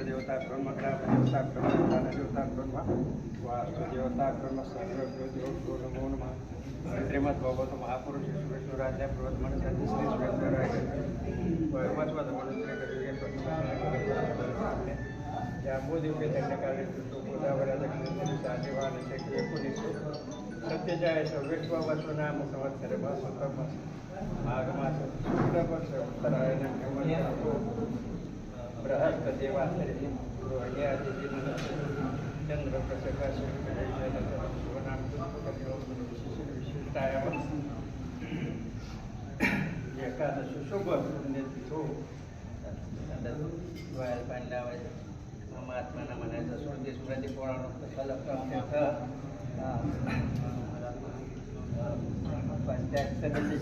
ब्रह्म कुलदेवता ब्रह्म ग्रहदेवता ब्रह्म देवता ब्रह्म वास्तुदेवता ब्रह्म सर्वदेवो नमो नमः। श्रीमद्भगवत महापुरुष विष्णुराज्य बृहत्मन श्री सुरेंद्रराय वैवस्वत या मोदिव्य दंडकाली गोदावऱ्या दक्षिण साधेवान एकोणीस सत्तेचाळीस विश्व वसुनाम संवत्सर सुतम माघ मास शुक्लपक्ष उत्तरायण बृहस्पतिवासरे रोहिणी चंद्र एकादश शुभ पुण्यतिथो डोळ्याला पाणी लावायचं महात्माना म्हणायचं सुरदेश प्रदीप पंचायत समिती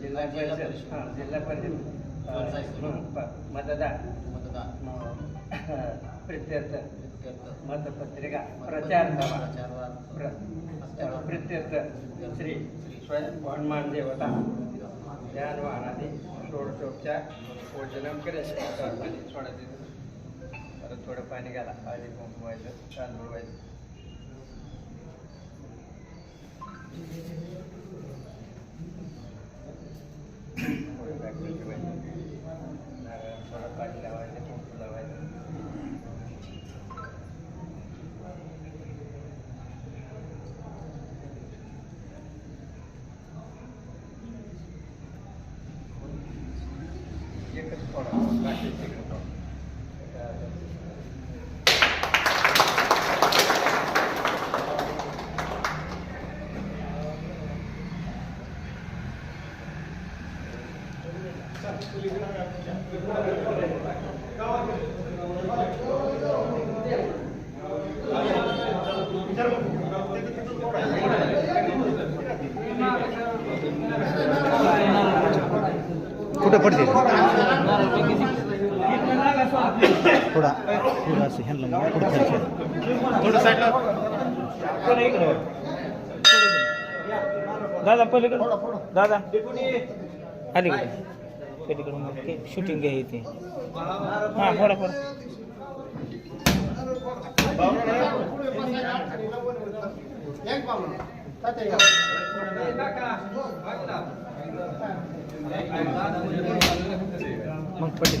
जिल्हा परिषद हां जिल्हा परिषद. प- मतदान प्रित्यर्थ. मतपत्रिका. प्रचार प्रित्यर्थ. श्री स्वयं हनुमान देवता. ध्यान वाहनादी षोडशोपचार भोजनम पाणी सोडायचं परत थोडं पाणी घाला. पाणी कुंकवायचं तांदूळ व्हायचं. थोडं बॅटरी पाणी लावायचं एकच थोडा बाकी तिकडे थोडा कुठं पडते थोडा थोडं असं ह्यांना पुढं खायचं थोडं साईडला दादा पलीकडे दादा. अलीकडे पलीकडे मग? ते शूटिंग घ्या इथे. हां फोडा फोडा. मग पटेल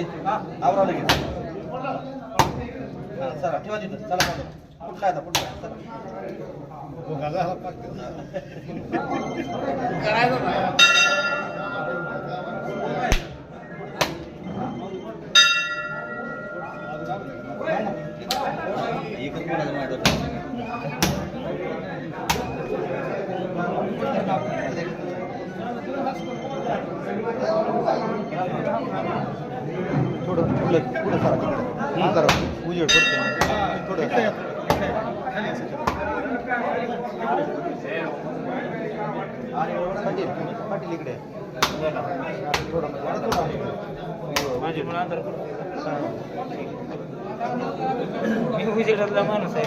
आता पटेल आवरा लगेच हा, चला ठेवा तिथं चला पाठव. कुठला आहे आता कुठला? चला. करायचं करा उजेड पडतो थोडं पाटील इकडे. माझी मुलं अंतर मी उजेडातला माणूस आहे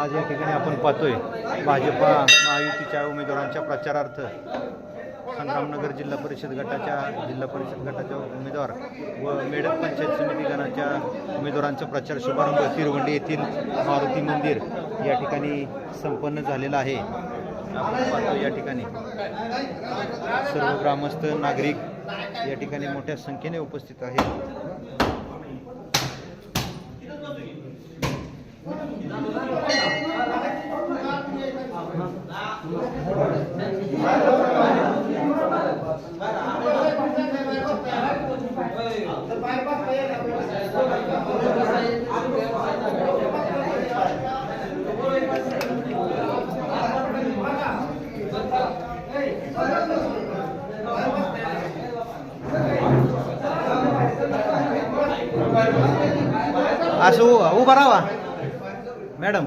आज या ठिकाणी आपण पाहतोय भाजपा महायुतीच्या उमेदवारांच्या प्रचारार्थ. संग्रामनगर जिल्हा परिषद गटाच्या जिल्हा परिषद गटाच्या उमेदवार व मेडक पंचायत समिती गणाच्या उमेदवारांचा प्रचार शुभारंभ तिरवंडी येथील मारुती मंदिर या ठिकाणी संपन्न झालेला आहे. आपण पाहतो या ठिकाणी. सर्व ग्रामस्थ नागरिक या ठिकाणी मोठ्या संख्येने उपस्थित आहेत. असं उ- उभा राहा मॅडम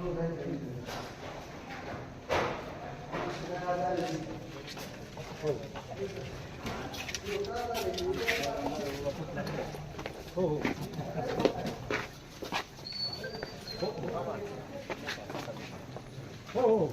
हो हो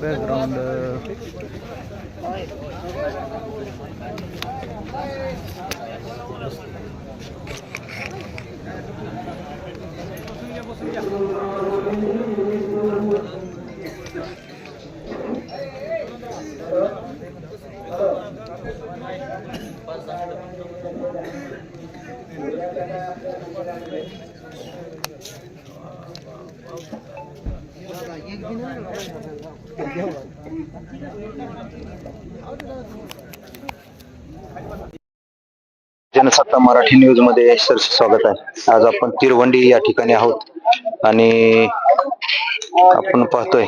बॅकग्राऊंड जनसत्ता मराठी न्यूजमध्ये सर स्वागत आहे. आज आपण तिरवंडी या ठिकाणी आहोत. आणि आपण पाहतोय.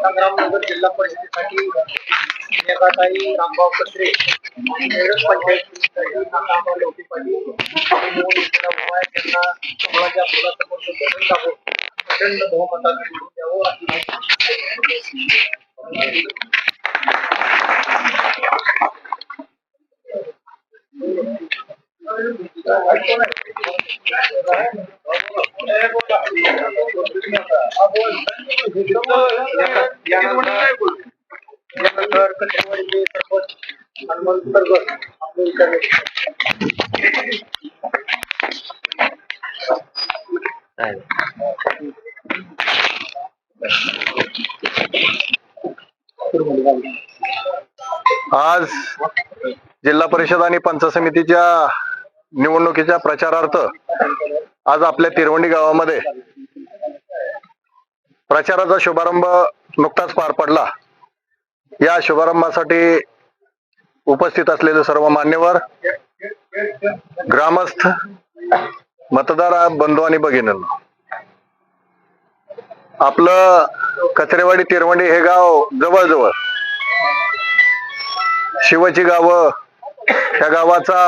संग्रामनगर जिल्हा जिल्हा परिषदेसाठी मेघाताई रामभाव कत्रे आणि पंचायतीसाठी पाटील टाकून प्रचंड बहुमताने निवडून द्यावं अशी माहिती आज जिल्हा परिषद आणि पंच समितीच्या निवडणुकीच्या प्रचारार्थ आज आपल्या तिरवंडी गावामध्ये प्रचाराचा शुभारंभ नुकताच पार पडला. या शुभारंभासाठी उपस्थित असलेले सर्व मान्यवर ग्रामस्थ मतदार बंधू आणि भगिनींना आपलं कचरेवाडी तिरवंडी हे गाव जवळजवळ शिवची गावं त्या गावाचा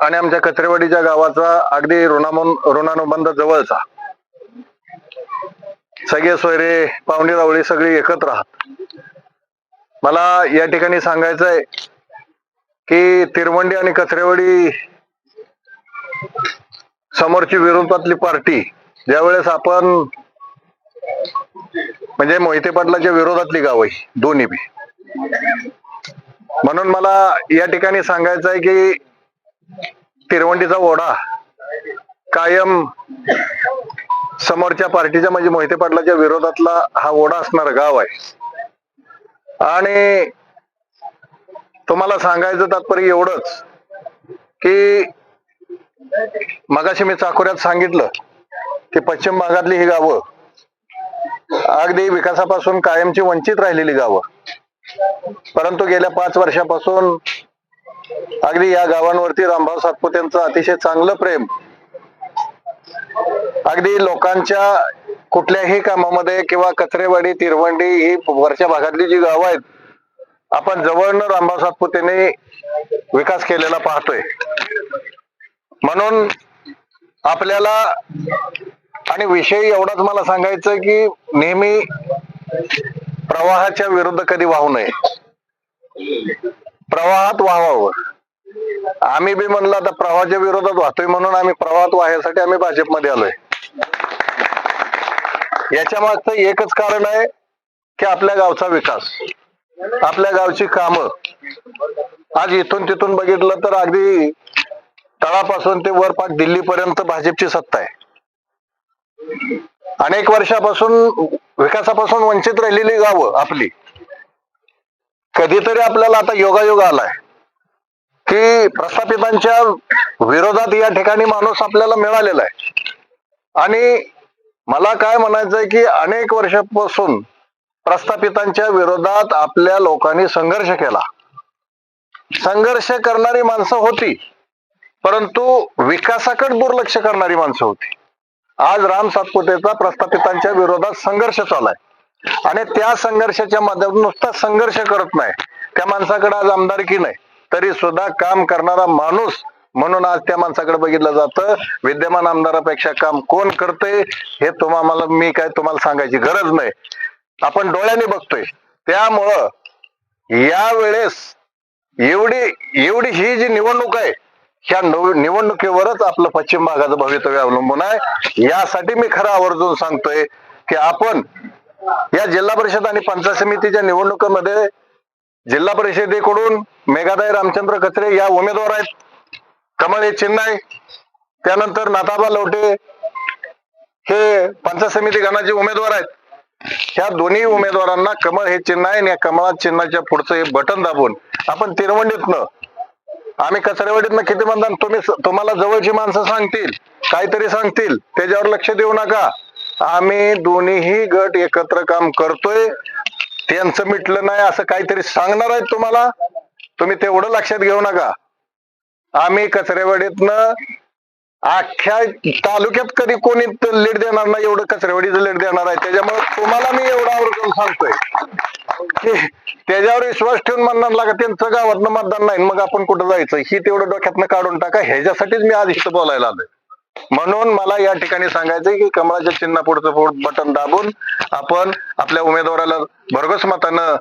आणि आमच्या कचरेवाडीच्या गावाचा अगदी ऋणामन ऋणानुबंध जवळचा. सगळे सोयरे पाहुणे रावळी सगळी एकत्र आहात. मला या ठिकाणी सांगायचं आहे की तिरवंडी आणि कचरेवाडी समोरची विरोधातली पार्टी ज्यावेळेस आपण म्हणजे मोहिते पाटलाच्या विरोधातली गाव आहे दोन्ही बी. म्हणून मला या ठिकाणी सांगायचं आहे की तिरवंडीचा ओढा कायम समोरच्या पार्टीच्या म्हणजे मोहिते पाटलाच्या विरोधातला हा ओढा असणार गाव आहे. आणि तुम्हाला सांगायचं तात्पर्य एवढंच की मगाशी मी चाकोऱ्यात सांगितलं की पश्चिम भागातली ही गावं अगदी विकासापासून कायमची वंचित राहिलेली गावं. परंतु गेल्या पाच वर्षापासून अगदी या गावांवरती रामभाऊ सातपुतेंचं अतिशय चांगलं प्रेम. अगदी लोकांच्या कुठल्याही कामामध्ये किंवा कचरेवाडी तिरवंडी ही वरच्या भागातली जी गावं आहेत आपण जवळनं रामभाऊ सातपुतेने विकास केलेला पाहतोय. म्हणून आपल्याला आणि विषय एवढाच मला सांगायचं की नेहमी प्रवाहाच्या विरुद्ध कधी वाहू नये. प्रवाहात वाहावं. आम्ही बी म्हणलं आता प्रवाहाच्या विरोधात वाहतोय म्हणून आम्ही प्रवाहात वाहण्यासाठी आम्ही भाजपमध्ये आलोय. याच्या मागचं एकच कारण आहे की आपल्या गावचा विकास. आपल्या गावची कामं. आज इथून तिथून बघितलं तर अगदी तळापासून ते वर दिल्ली दिल्लीपर्यंत भाजपची सत्ता आहे. अनेक वर्षापासून विकासापासून वंचित राहिलेली गावं आपली. कधीतरी आपल्याला आता योगायोग आलाय. की प्रस्थापितांच्या विरोधात या ठिकाणी माणूस आपल्याला मिळालेला आहे. आणि मला काय म्हणायचंय की अनेक वर्षापासून प्रस्थापितांच्या विरोधात आपल्या लोकांनी संघर्ष केला. संघर्ष करणारी माणसं होती परंतु विकासाकडे दुर्लक्ष करणारी माणसं होती. आज राम सातपुतेचा प्रस्थापितांच्या विरोधात संघर्ष चालाय. आणि त्या संघर्षाच्या माध्यमातून नुसता संघर्ष करत नाही. त्या माणसाकडे आज आमदारकी नाही. तरी सुद्धा काम करणारा माणूस म्हणून आज त्या माणसाकडे बघितलं जातं. विद्यमान आमदारापेक्षा काम कोण करतंय हे तुम्हाला मी काय तुम्हाला सांगायची गरज नाही. आपण डोळ्याने बघतोय. त्यामुळं यावेळेस एवढी एवढी ही जी निवडणूक आहे ह्या निवडणुकीवरच आपलं पश्चिम भागाचं भवितव्य अवलंबून आहे. यासाठी मी खरं आवर्जून सांगतोय की आपण या जिल्हा परिषद आणि पंचायत समितीच्या निवडणुकीमध्ये जिल्हा परिषदेकडून मेघादाय रामचंद्र कचरे या उमेदवार आहेत. कमळ हे चिन्ह आहे. त्यानंतर नाताबा लोटे हे पंचायत समिती गणाचे उमेदवार आहेत. ह्या दोन्ही उमेदवारांना कमळ हे चिन्ह आहे आणि या कमळा चिन्हाच्या पुढचं हे बटन दाबून आपण तिरवंडीतनं आम्ही कचरेवाडीतनं किती मतदान तुम्ही तुम्हाला जवळची माणसं सांगतील काहीतरी सांगतील त्याच्यावर लक्ष देऊ नका. आम्ही दोन्हीही गट एकत्र काम करतोय. त्यांचं मिटलं नाही असं काहीतरी सांगणार आहेत तुम्हाला. तुम्ही तेवढं लक्षात घेऊ नका. आम्ही कचरेवाडीतनं अख्ख्या तालुक्यात कधी कोणी लीड देणार नाही एवढं कचरेवाडीचं लीड देणार आहे. त्याच्यामुळे तुम्हाला मी एवढं आवर्जून सांगतोय. की त्याच्यावर विश्वास ठेवून म्हणणार लागा त्यांचं गावातनं मतदान नाही मग आपण कुठं जायचं? ही तेवढं डोक्यातनं काढून टाका. ह्याच्यासाठीच मी आज इथं बोलायला आलोय. म्हणून मला या ठिकाणी सांगायचंय की कमळाच्या चिन्हा पुढचं बटन दाबून आपण आपल्या उमेदवाराला भरघोस मतानं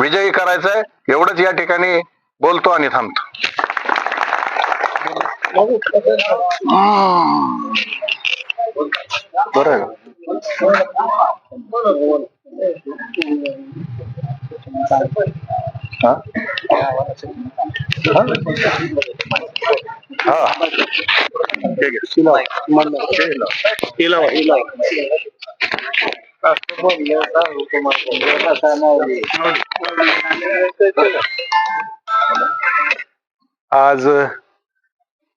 विजयी करायचंय. एवढंच या ठिकाणी बोलतो आणि थांबतो. बर. आज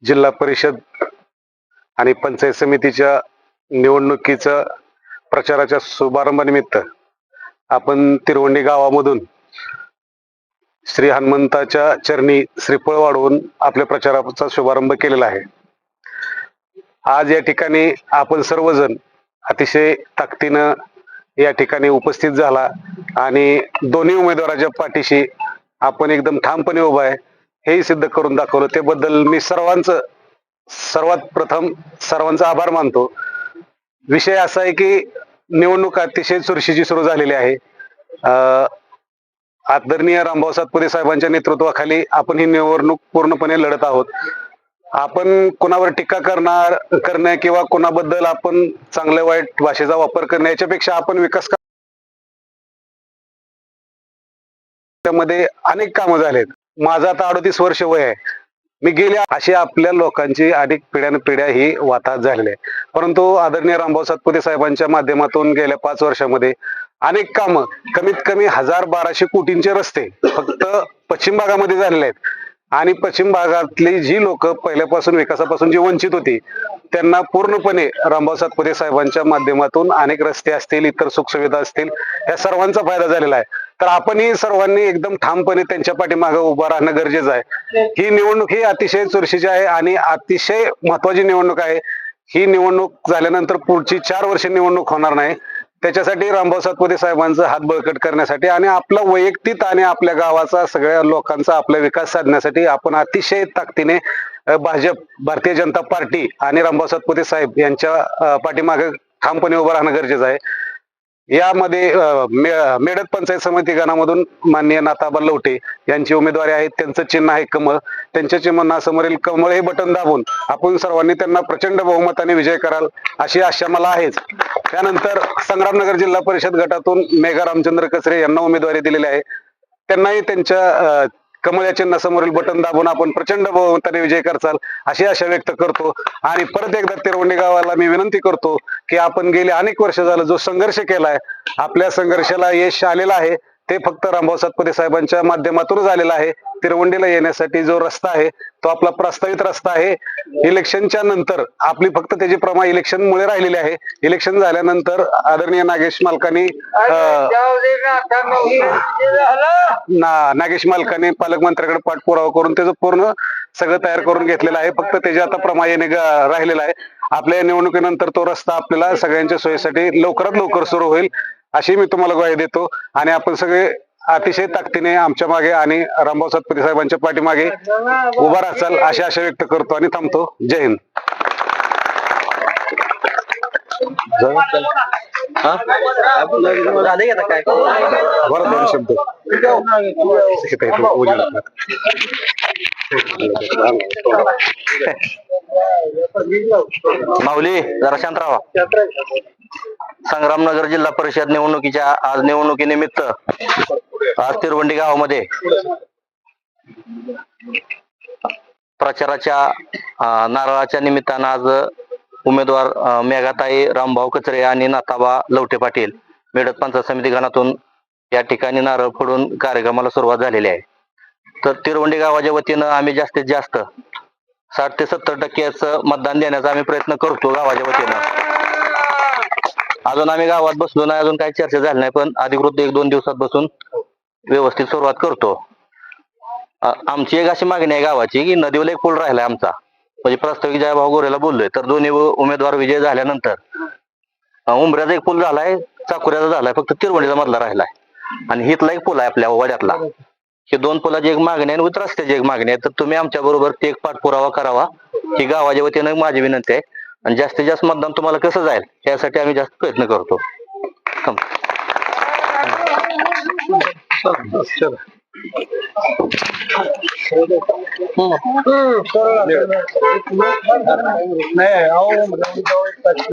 जिल्हा परिषद आणि पंचायत समितीच्या निवडणुकीचं प्रचाराच्या शुभारंभानिमित्त आपण तिरवंडी गावामधून श्री हनुमंताच्या चरणी श्रीफळ वाढवून आपल्या प्रचाराचा शुभारंभ केलेला आहे. आज या ठिकाणी आपण सर्वजण अतिशय ताकदीनं या ठिकाणी उपस्थित झाला आणि दोन्ही उमेदवाराच्या पाठीशी आपण एकदम ठामपणे उभा आहे. हेही सिद्ध करून दाखवलं. त्याबद्दल मी सर्वांचं सर्वात प्रथम सर्वांचा आभार मानतो. विषय असा आहे की निवडणूक अतिशय चुरशीची सुरू झालेली आहे. आदरणीय रामभाऊ सातपुते साहेबांच्या नेतृत्वाखाली आपण ही निवडणूक पूर्णपणे लढत आहोत. आपण कोणावर टीका करणार करणे किंवा कोणाबद्दल आपण चांगल्या वाईट भाषेचा वापर करणे याच्यापेक्षा आपण विकासमध्ये अनेक कामं झालेत. माझं आता अडतीस वर्ष वय आहे. मी गेल्या अशी आपल्या लोकांची अनेक पिढ्यान पिढ्या ही वाताहत झालेली आहे. परंतु आदरणीय रामभाऊ सातपुते साहेबांच्या माध्यमातून गेल्या पाच वर्षामध्ये अनेक कामं. कमीत कमी हजार बाराशे कोटींचे रस्ते फक्त पश्चिम भागामध्ये झालेले आहेत. आणि पश्चिम भागातली जी लोक पहिल्यापासून विकासापासून जी वंचित होती त्यांना पूर्णपणे रामभाऊ सातपुते साहेबांच्या माध्यमातून अनेक रस्ते असतील इतर सुखसुविधा असतील या सर्वांचा फायदा झालेला आहे. तर आपणही सर्वांनी एकदम ठामपणे त्यांच्या पाठीमागे उभं राहणं गरजेचं आहे. ही निवडणूक ही अतिशय चुरशीची आहे आणि अतिशय महत्वाची निवडणूक आहे. ही निवडणूक झाल्यानंतर पुढची चार वर्ष निवडणूक होणार नाही. त्याच्यासाठी रामभाऊ सातपुते साहेबांचा हात बळकट करण्यासाठी आणि आपला वैयक्तिक आणि आपल्या गावाचा सगळ्या लोकांचा आपला विकास साधण्यासाठी आपण अतिशय ताकदीने भाजप भारतीय जनता पार्टी आणि रामभाऊ सातपुते साहेब यांच्या पाठीमागे ठामपणे उभं राहणं गरजेचं आहे. यामध्ये अ, मेडत पंचायत समिती गणामधून माननीय नाथाबा लवटे यांची उमेदवारी आहेत. त्यांचं चिन्ह आहे कमळ. त्यांच्या चिन्हासमोरील कमळ हे बटन दाबून आपण सर्वांनी त्यांना प्रचंड बहुमताने विजय कराल अशी आशा मला आहेच. त्यानंतर संग्रामनगर जिल्हा परिषद गटातून मेघा रामचंद्र कचरे यांना उमेदवारी दिलेली आहे. त्यांनाही त्यांच्या कमळ या चिन्हासमोरील बटन दाबून आपण प्रचंड बहुमताने विजय करचाल अशी आशा व्यक्त करतो. आणि परत एकदा तिरवंडी गावाला मी विनंती करतो की आपण गेले अनेक वर्ष झालं जो संघर्ष केलाय आपल्या संघर्षाला यश आलेलं आहे. ते फक्त रामभाऊ सातपुते साहेबांच्या माध्यमातूनच आलेलं आहे. तिरवंडीला येण्यासाठी जो रस्ता आहे तो आपला प्रस्तावित रस्ता आहे. इलेक्शनच्या नंतर आपली फक्त त्याची प्रमा इलेक्शन मुळे राहिलेली आहे. इलेक्शन झाल्यानंतर आदरणीय नागेश मालकानी ना नागेश मालकाने पालकमंत्र्याकडे पाठपुरावा करून त्याचं पूर्ण सगळं तयार करून घेतलेलं आहे. फक्त त्याच्या आता प्रमा येणे राहिलेला आहे. आपल्या निवडणुकीनंतर तो रस्ता आपल्याला सगळ्यांच्या सोयीसाठी लवकरात लवकर सुरू होईल. अशी मी तुम्हाला ग्वाही देतो. आणि आपण सगळे अतिशय ताकदीने आमच्या मागे आणि रामभाऊ सातपती साहेबांच्या पाठीमागे उभा राहाल अशी आशा व्यक्त करतो आणि थांबतो. जय हिंद. बरं दोन शब्द माऊली जरा शांत राहा. संग्रामनगर जिल्हा परिषद निवडणुकीच्या आज निवडणुकीनिमित्त आज तिरवंडी गावामध्ये प्रचाराच्या नारळाच्या निमित्तानं आज उमेदवार मेघाताई रामभाऊ कचरे आणि नाताबा लवटे पाटील मेडत पंचायत समिती गणातून या ठिकाणी नारळ फोडून कार्यक्रमाला सुरुवात झालेली आहे. तर तिरवंडी गावाच्या वतीनं आम्ही जास्तीत जास्त साठ ते सत्तर टक्केच मतदान देण्याचा आम्ही प्रयत्न करतो गावाच्या वतीनं. अजून आम्ही गावात बसलो नाही अजून काही चर्चा झाली नाही पण अधिकृत एक दोन दिवसात बसून व्यवस्थित सुरुवात करतो. आमची एक अशी मागणी आहे गावाची की नदीवर एक पूल राहिलाय आमचा. म्हणजे प्रस्ताविक जयभाऊ गोरेला बोललोय तर दोन्ही उमेदवार विजय झाल्यानंतर उमऱ्याचा उंबऱ्याचा एक पूल झालाय चाकुऱ्याचा झालाय फक्त तिरवणीचा मधला राहिलाय. आणि हितला एक पूल आहे आपल्या वाड्यातला. हे दोन पुलाची एक मागणी आहे आणि रस्त्याची एक मागणी आहे. तर तुम्ही आमच्या बरोबर ते एक पाठपुरावा करावा ही गावाच्या वतीनं माझी विनंती आहे आणि जास्तीत जास्त मतदान तुम्हाला कसं जाईल यासाठी आम्ही जास्त प्रयत्न करतो. थांब. नाही